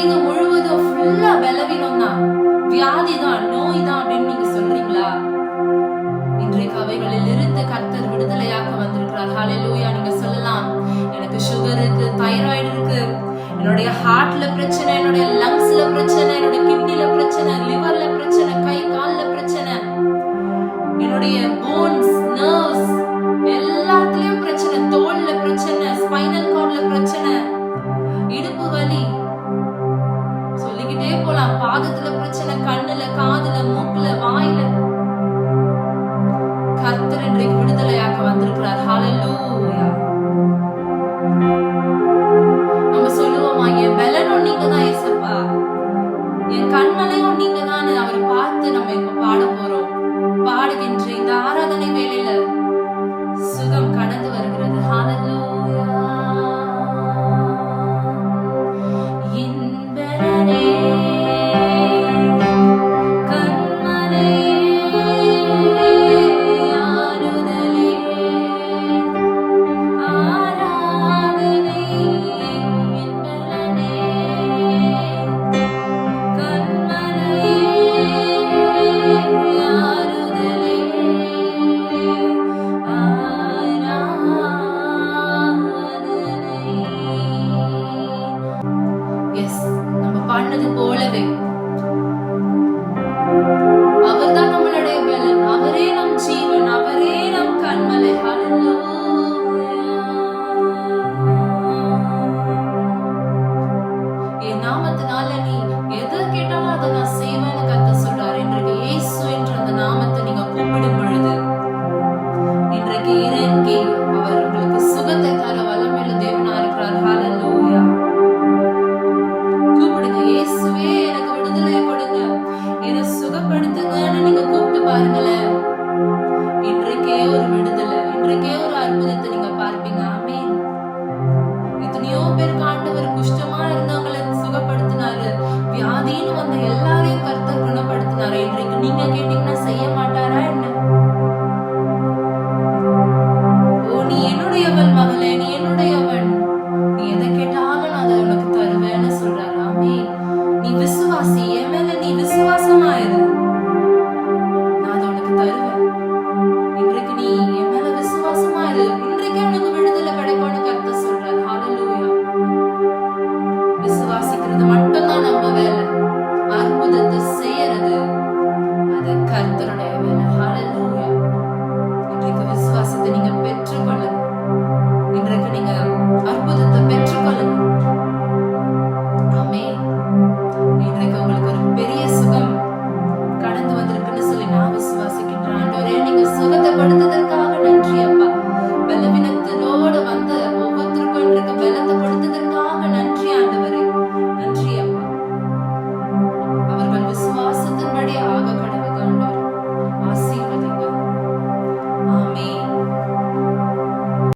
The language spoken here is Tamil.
நீங்க முழுவதும் ஃபுல்லா பலவீனம் தான் வியாதி தான் நோய் தான் அப்படின்னு நீங்க சொல்றீங்களா? இன்றைக்கு அவைகளில் இருந்து கர்த்தர் விடுதலையாக வந்திருக்கிறார். ஹalleluya நீங்க சொல்லலாம். எனக்கு சுகர் இருக்கு தைராய்டு இருக்கு. என்னுடைய ஹார்ட்ல பிரச்சனை என்னுடைய லங்ஸ்ல பிரச்சனை என்னுடைய கிட்னில பிரச்சனை லிவர்ல பிரச்சனை கை கால்ல பிரச்சனை. என்னுடைய போன்ஸ் சொல்லிக்கிட்டே போலாம் பாதத்துல பிரச்சனை கண்ணுல காதுல மூக்குல வாயில. கர்த்தர் இன்றைக்கு விடுதலையாக்க வந்திருக்கிறார். ஹalleluya வாழ்க்கையில் வந்த எல்லாரையும் கருத்தர் குணப்படுத்தினார் இன்றைக்கு நீங்க கேட்டீங்கன்னா செய்ய மாட்டாரா என்ன? ஓ நீ என்னுடையவள் மகளே நீ என்னுடையவன். நீ எதை கேட்டாலும் நான் அதை உனக்கு தருவேன்னு சொல்றாரு. ஆமே நீ விசுவாசி என் மேல நீ விசுவாசமா இரு.